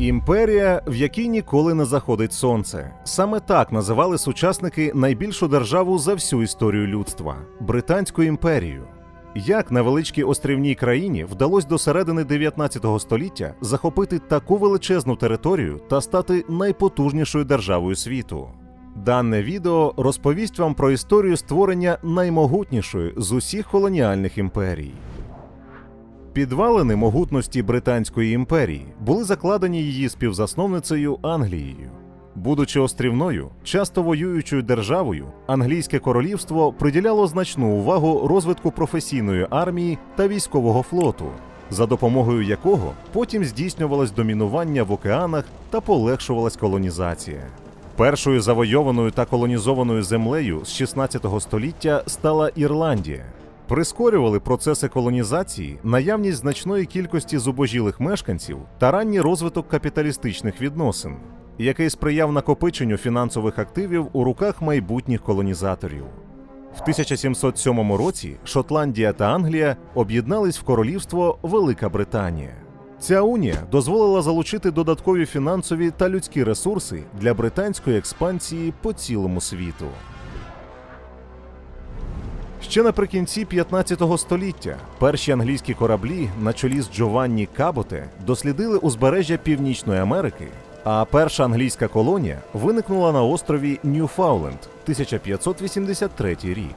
Імперія, в якій ніколи не заходить сонце. Саме так називали сучасники найбільшу державу за всю історію людства Британську імперію. Як невеличкій острівній країні вдалося до середини 19 століття захопити таку величезну територію та стати найпотужнішою державою світу? Дане відео розповість вам про історію створення наймогутнішої з усіх колоніальних імперій. Підвалини могутності Британської імперії були закладені її співзасновницею Англією. Будучи острівною, часто воюючою державою, англійське королівство приділяло значну увагу розвитку професійної армії та військового флоту, за допомогою якого потім здійснювалось домінування в океанах та полегшувалась колонізація. Першою завойованою та колонізованою землею з 16 століття стала Ірландія. Прискорювали процеси колонізації наявність значної кількості зубожілих мешканців та ранній розвиток капіталістичних відносин, який сприяв накопиченню фінансових активів у руках майбутніх колонізаторів. В 1707 році Шотландія та Англія об'єднались в королівство Велика Британія. Ця унія дозволила залучити додаткові фінансові та людські ресурси для британської експансії по цілому світу. Ще наприкінці 15 століття перші англійські кораблі на чолі з Джованні Каботе дослідили узбережжя Північної Америки, а перша англійська колонія виникнула на острові Ньюфауленд 1583 рік.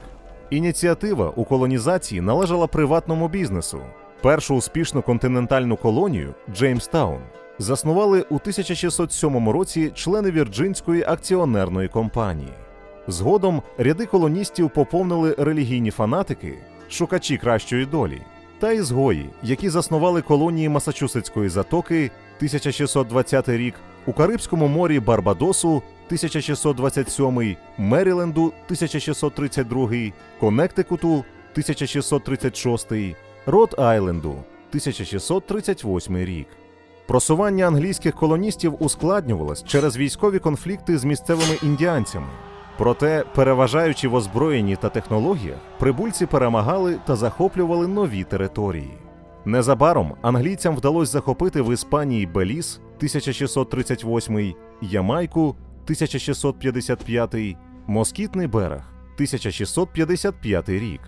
Ініціатива у колонізації належала приватному бізнесу. Першу успішну континентальну колонію Джеймстаун заснували у 1607 році члени Вірджинської акціонерної компанії. Згодом ряди колоністів поповнили релігійні фанатики, шукачі кращої долі, та ізгої, які заснували колонії Масачусетської затоки 1620 рік, у Карибському морі Барбадосу 1627, Меріленду 1632, Коннектикуту 1636, Рот Айленду 1638 рік. Просування англійських колоністів ускладнювалось через військові конфлікти з місцевими індіанцями. Проте, переважаючи в озброєнні та технологіях, прибульці перемагали та захоплювали нові території. Незабаром англійцям вдалося захопити в Іспанії Беліс 1638, Ямайку 1655, Москітний берег 1655 рік.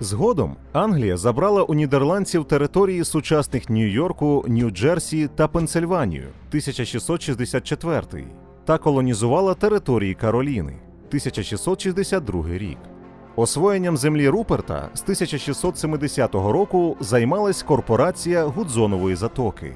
Згодом Англія забрала у нідерландців території сучасних Нью-Йорку, Нью-Джерсі та Пенсильванію 1664 та колонізувала території Кароліни 1662 рік. Освоєнням землі Руперта з 1670 року займалась корпорація Гудзонової затоки.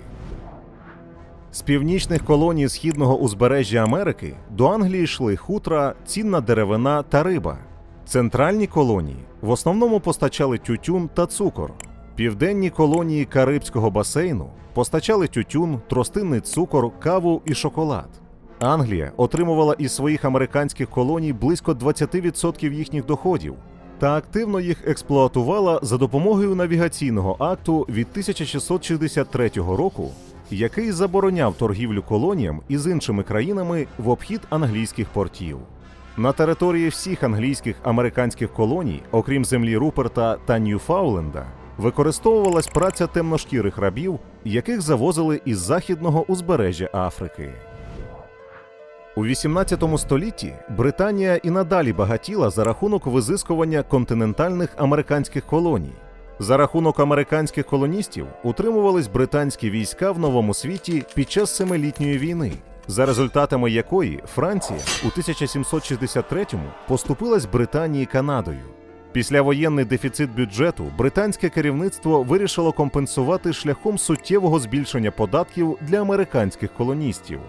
З північних колоній східного узбережжя Америки до Англії йшли хутра, цінна деревина та риба. Центральні колонії в основному постачали тютюн та цукор. Південні колонії Карибського басейну постачали тютюн, тростинний цукор, каву і шоколад. Англія отримувала із своїх американських колоній близько 20% їхніх доходів та активно їх експлуатувала за допомогою навігаційного акту від 1663 року, який забороняв торгівлю колоніям із іншими країнами в обхід англійських портів. На території всіх англійських американських колоній, окрім землі Руперта та Ньюфауленда, використовувалась праця темношкірих рабів, яких завозили із західного узбережжя Африки. У 18 столітті Британія і надалі багатіла за рахунок визискування континентальних американських колоній. За рахунок американських колоністів утримувались британські війська в новому світі під час Семилітньої війни, за результатами якої Франція у 1763-му поступилась Британії Канадою. Післявоєнний дефіцит бюджету британське керівництво вирішило компенсувати шляхом суттєвого збільшення податків для американських колоністів.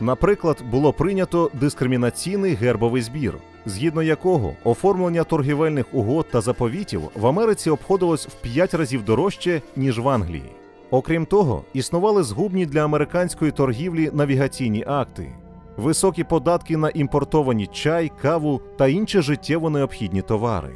Наприклад, було прийнято дискримінаційний гербовий збір, згідно якого оформлення торгівельних угод та заповітів в Америці обходилось в 5 разів дорожче, ніж в Англії. Окрім того, існували згубні для американської торгівлі навігаційні акти, високі податки на імпортовані чай, каву та інші життєво необхідні товари.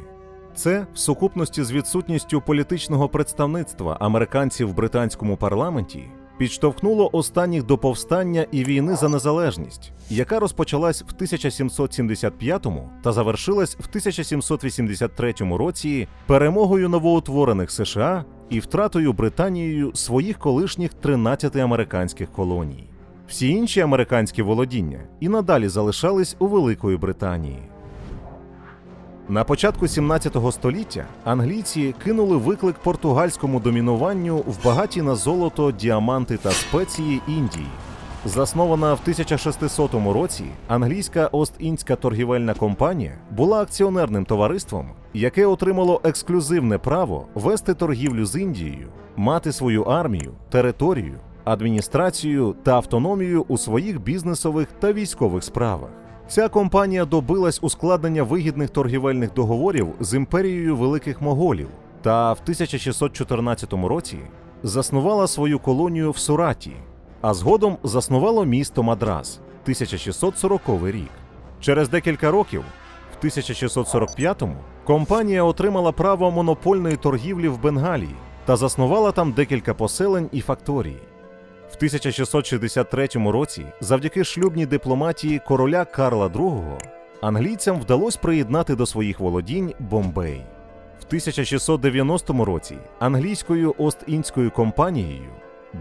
Це в сукупності з відсутністю політичного представництва американців в британському парламенті підштовхнуло останніх до повстання і війни за незалежність, яка розпочалась в 1775 та завершилась в 1783 році перемогою новоутворених США і втратою Британією своїх колишніх 13 американських колоній. Всі інші американські володіння і надалі залишались у Великої Британії. На початку 17 століття англійці кинули виклик португальському домінуванню в багаті на золото, діаманти та спеції Індії. Заснована в 1600 році, англійська Ост-Індська торгівельна компанія була акціонерним товариством, яке отримало ексклюзивне право вести торгівлю з Індією, мати свою армію, територію, адміністрацію та автономію у своїх бізнесових та військових справах. Ця компанія добилась ускладнення вигідних торгівельних договорів з імперією великих моголів та в 1614 році заснувала свою колонію в Сураті, а згодом заснувало місто Мадрас 1640 рік. Через декілька років, в 1645-му, компанія отримала право монопольної торгівлі в Бенгалії та заснувала там декілька поселень і факторій. В 1663 році, завдяки шлюбній дипломатії короля Карла II, англійцям вдалося приєднати до своїх володінь Бомбей. В 1690 році англійською Ост-Індською компанією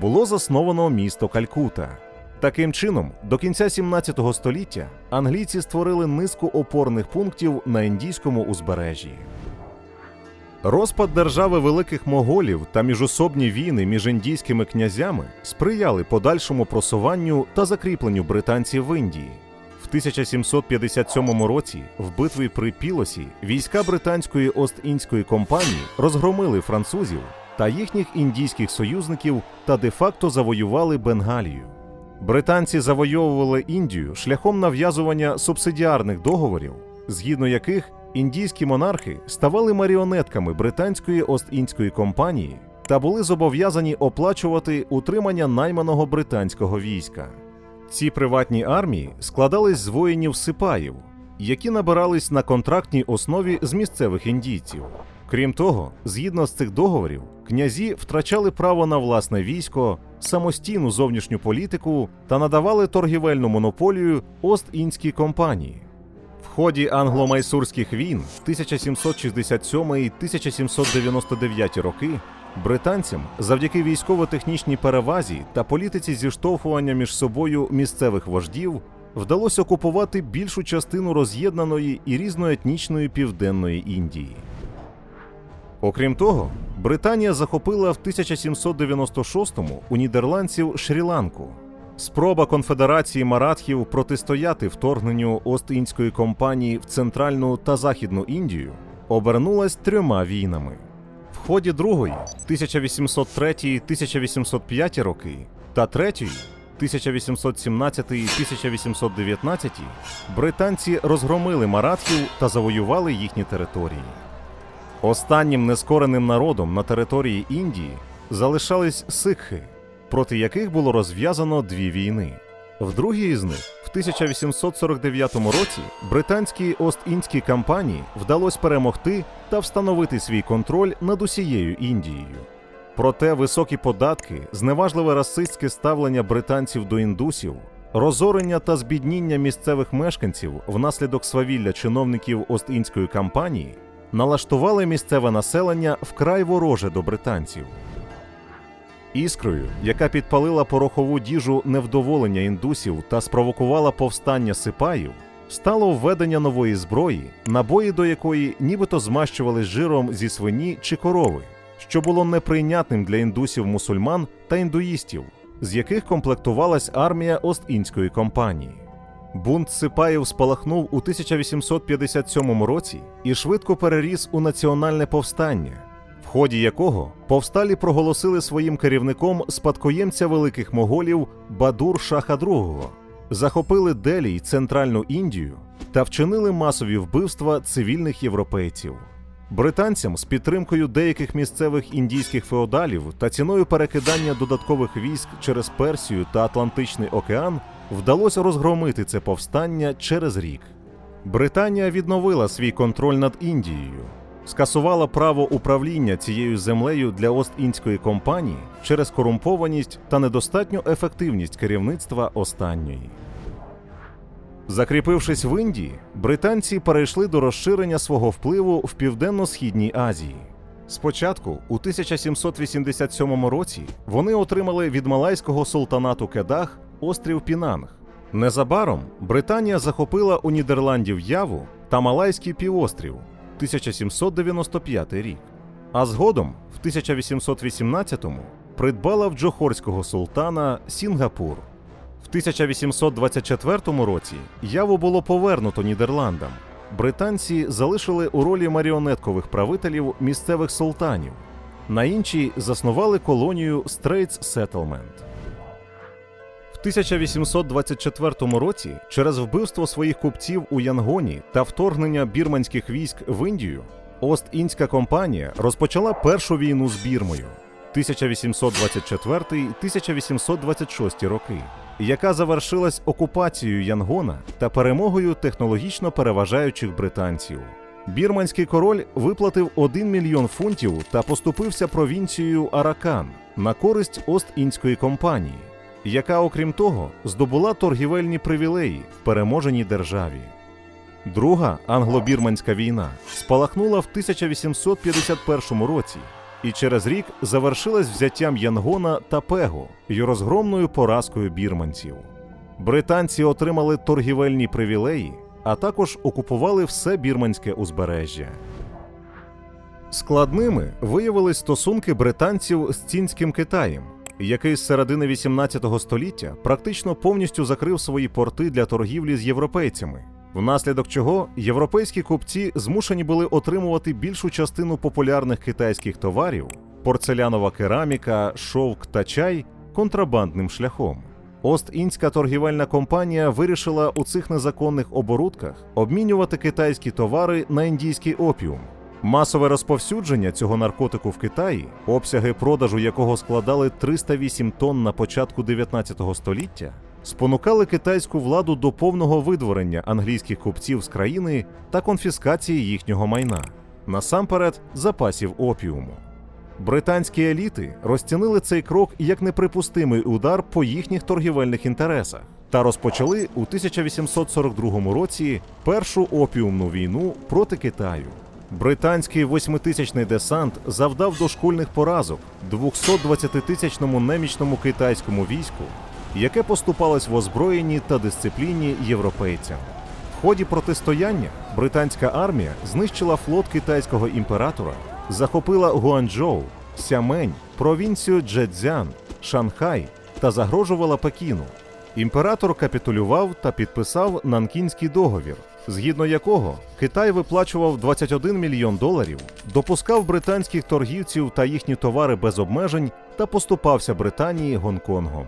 було засновано місто Калькута. Таким чином, до кінця 17 століття англійці створили низку опорних пунктів на індійському узбережжі. Розпад держави великих моголів та міжособні війни між індійськими князями сприяли подальшому просуванню та закріпленню британців в Індії. В 1757 році в битві при Пілосі війська британської Ост-Індської компанії розгромили французів та їхніх індійських союзників та де-факто завоювали Бенгалію. Британці завойовували Індію шляхом нав'язування субсидіарних договорів, згідно яких індійські монархи ставали маріонетками британської Ост-Індської компанії та були зобов'язані оплачувати утримання найманого британського війська. Ці приватні армії складались з воїнів сипаїв, які набирались на контрактній основі з місцевих індійців. Крім того, згідно з цих договорів, князі втрачали право на власне військо, самостійну зовнішню політику та надавали торгівельну монополію Ост-Індській компанії. Ході англо-майсурських війн 1767-1799 роки британцям завдяки військово-технічній перевазі та політиці зіштовхування між собою місцевих вождів вдалося окупувати більшу частину роз'єднаної і різноетнічної південної Індії. Окрім того, Британія захопила в 1796-му у нідерландців Шрі-Ланку. Спроба конфедерації маратхів протистояти вторгненню Ост-Індської компанії в центральну та західну Індію обернулась трьома війнами. В ході другої 1803-1805 роки та третьої 1817-1819 британці розгромили маратхів та завоювали їхні території. Останнім нескореним народом на території Індії залишались сикхи, проти яких було розв'язано дві війни. В другій із них, в 1849 році, британській Ост-Індській кампанії вдалося перемогти та встановити свій контроль над усією Індією. Проте високі податки, зневажливе расистське ставлення британців до індусів, розорення та збідніння місцевих мешканців внаслідок свавілля чиновників Ост-Індської кампанії налаштували місцеве населення вкрай вороже до британців. Іскрою, яка підпалила порохову діжу невдоволення індусів та спровокувала повстання сипаїв, стало введення нової зброї, набої до якої нібито змащувались жиром зі свині чи корови, що було неприйнятним для індусів мусульман та індуїстів, з яких комплектувалась армія Ост-Індської компанії. Бунт сипаїв спалахнув у 1857 році і швидко переріс у національне повстання, в ході якого повсталі проголосили своїм керівником спадкоємця великих моголів Бадур Шаха II, захопили Делі й Центральну Індію та вчинили масові вбивства цивільних європейців. Британцям з підтримкою деяких місцевих індійських феодалів та ціною перекидання додаткових військ через Персію та Атлантичний океан вдалося розгромити це повстання через рік. Британія відновила свій контроль над Індією, скасувала право управління цією землею для Ост-Індської компанії через корумпованість та недостатню ефективність керівництва останньої. Закріпившись в Індії, британці перейшли до розширення свого впливу в південно-східній Азії. Спочатку, у 1787 році, вони отримали від малайського султанату Кедах острів Пінанг. Незабаром Британія захопила у Нідерландів Яву та Малайський півострів 1795 рік. А згодом, в 1818-му, придбала в джохорського султана Сінгапур. В 1824 році яву було повернуто Нідерландам. Британці залишили у ролі маріонеткових правителів місцевих султанів. На іншій заснували колонію Straits Settlement. В 1824 році, через вбивство своїх купців у Янгоні та вторгнення бірманських військ в Індію, Ост-Індська компанія розпочала першу війну з Бірмою 1824-1826 роки, яка завершилась окупацією Янгона та перемогою технологічно переважаючих британців. Бірманський король виплатив 1 мільйон фунтів та поступився провінцією Аракан на користь Ост-Індської компанії, яка, окрім того, здобула торгівельні привілеї в переможеній державі. Друга англо-бірманська війна спалахнула в 1851 році і через рік завершилась взяттям Янгона та Пего й розгромною поразкою бірманців. Британці отримали торгівельні привілеї, а також окупували все бірманське узбережжя. Складними виявились стосунки британців з цінським Китаєм, який з середини 18 століття практично повністю закрив свої порти для торгівлі з європейцями, внаслідок чого європейські купці змушені були отримувати більшу частину популярних китайських товарів порцелянова кераміка, шовк та чай контрабандним шляхом. Ост-Індська торгівельна компанія вирішила у цих незаконних оборудках обмінювати китайські товари на індійський опіум. Масове розповсюдження цього наркотику в Китаї, обсяги продажу якого складали 308 тонн на початку 19 століття, спонукали китайську владу до повного видворення англійських купців з країни та конфіскації їхнього майна, насамперед запасів опіуму. Британські еліти розцінили цей крок як неприпустимий удар по їхніх торгівельних інтересах та розпочали у 1842 році першу опіумну війну проти Китаю. Британський восьмитисячний десант завдав дошкульних поразок 220-тисячному немічному китайському війську, яке поступалось в озброєнні та дисципліні європейцям. В ході протистояння британська армія знищила флот китайського імператора, захопила Гуанчжоу, Сямень, провінцію Джедзян, Шанхай та загрожувала Пекіну. Імператор капітулював та підписав Нанкінський договір, згідно якого Китай виплачував 21 мільйон доларів, допускав британських торгівців та їхні товари без обмежень та поступався Британії Гонконгом.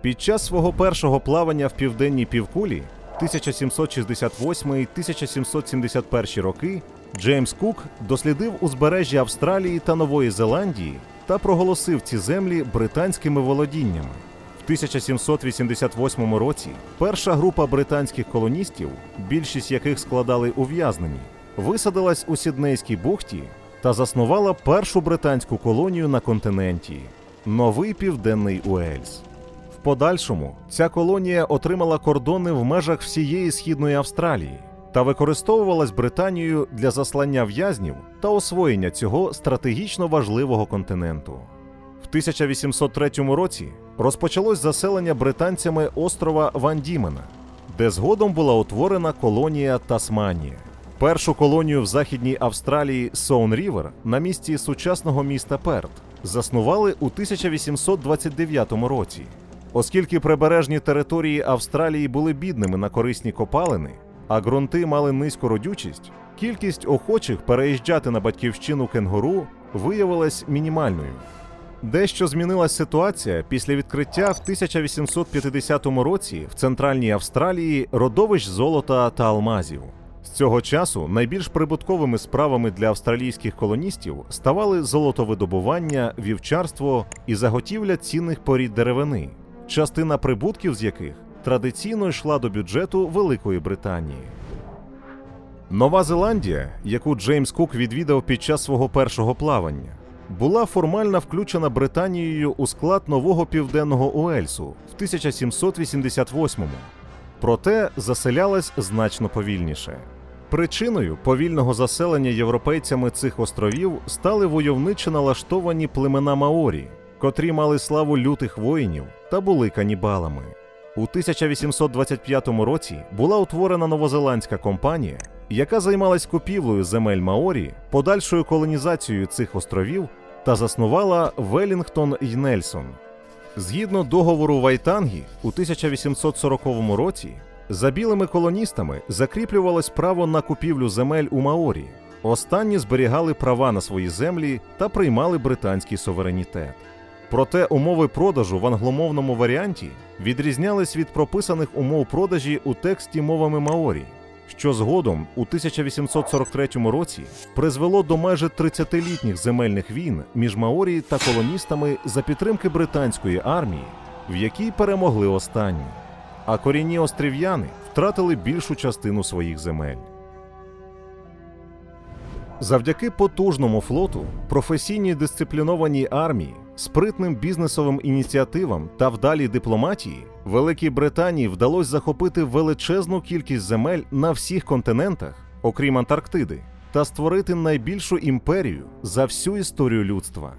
Під час свого першого плавання в південній півкулі 1768-1771 роки Джеймс Кук дослідив узбережжя Австралії та Нової Зеландії та проголосив ці землі британськими володіннями. В 1788 році перша група британських колоністів, більшість яких складали ув'язнені, висадилась у Сіднейській бухті та заснувала першу британську колонію на континенті Новий Південний Уельс. В подальшому ця колонія отримала кордони в межах всієї східної Австралії та використовувалась Британією для заслання в'язнів та освоєння цього стратегічно важливого континенту. В 1803 році розпочалось заселення британцями острова Ван Дімена, де згодом була утворена колонія Тасманія. Першу колонію в Західній Австралії Соун Рівер на місці сучасного міста Перт заснували у 1829 році. Оскільки прибережні території Австралії були бідними на корисні копалини, а ґрунти мали низьку родючість, кількість охочих переїжджати на батьківщину кенгуру виявилась мінімальною. Дещо змінилась ситуація після відкриття в 1850 році в центральній Австралії родовищ золота та алмазів. З цього часу найбільш прибутковими справами для австралійських колоністів ставали золотовидобування, вівчарство і заготівля цінних порід деревини, частина прибутків з яких традиційно йшла до бюджету Великої Британії. Нова Зеландія, яку Джеймс Кук відвідав під час свого першого плавання, була формально включена Британією у склад нового південного Уельсу в 1788-му, проте заселялась значно повільніше. Причиною повільного заселення європейцями цих островів стали войовниче налаштовані племена Маорі, котрі мали славу лютих воїнів та були канібалами. У 1825 році була утворена новозеландська компанія, яка займалась купівлею земель Маорі, подальшою колонізацією цих островів та заснувала Велінгтон й Нельсон. Згідно договору Вайтангі, у 1840 році за білими колоністами закріплювалось право на купівлю земель у Маорі. Останні зберігали права на свої землі та приймали британський суверенітет. Проте умови продажу в англомовному варіанті відрізнялись від прописаних умов продажі у тексті мовами Маорі, що згодом у 1843 році призвело до майже 30-літніх земельних війн між Маорі та колоністами за підтримки британської армії, в якій перемогли останні. А корінні острів'яни втратили більшу частину своїх земель. Завдяки потужному флоту, професійній дисциплінованій армії, спритним бізнесовим ініціативам та вдалій дипломатії, Великій Британії вдалося захопити величезну кількість земель на всіх континентах, окрім Антарктиди, та створити найбільшу імперію за всю історію людства.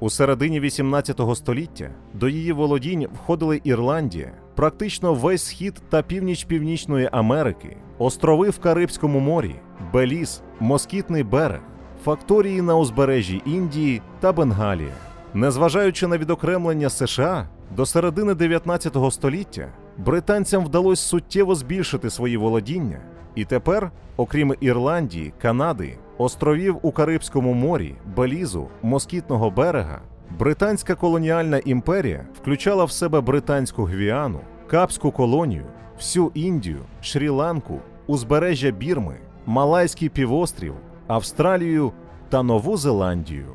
У середині 18 століття до її володінь входили Ірландія, практично весь схід та північ Північної Америки, острови в Карибському морі, Беліз, Москітний берег, факторії на узбережжі Індії та Бенгалія. Незважаючи на відокремлення США, до середини 19 століття британцям вдалося суттєво збільшити свої володіння, і тепер, окрім Ірландії, Канади, островів у Карибському морі, Белізу, Москітного берега, британська колоніальна імперія включала в себе британську Гвіану, Капську колонію, всю Індію, Шрі-Ланку, узбережжя Бірми, Малайський півострів, Австралію та Нову Зеландію.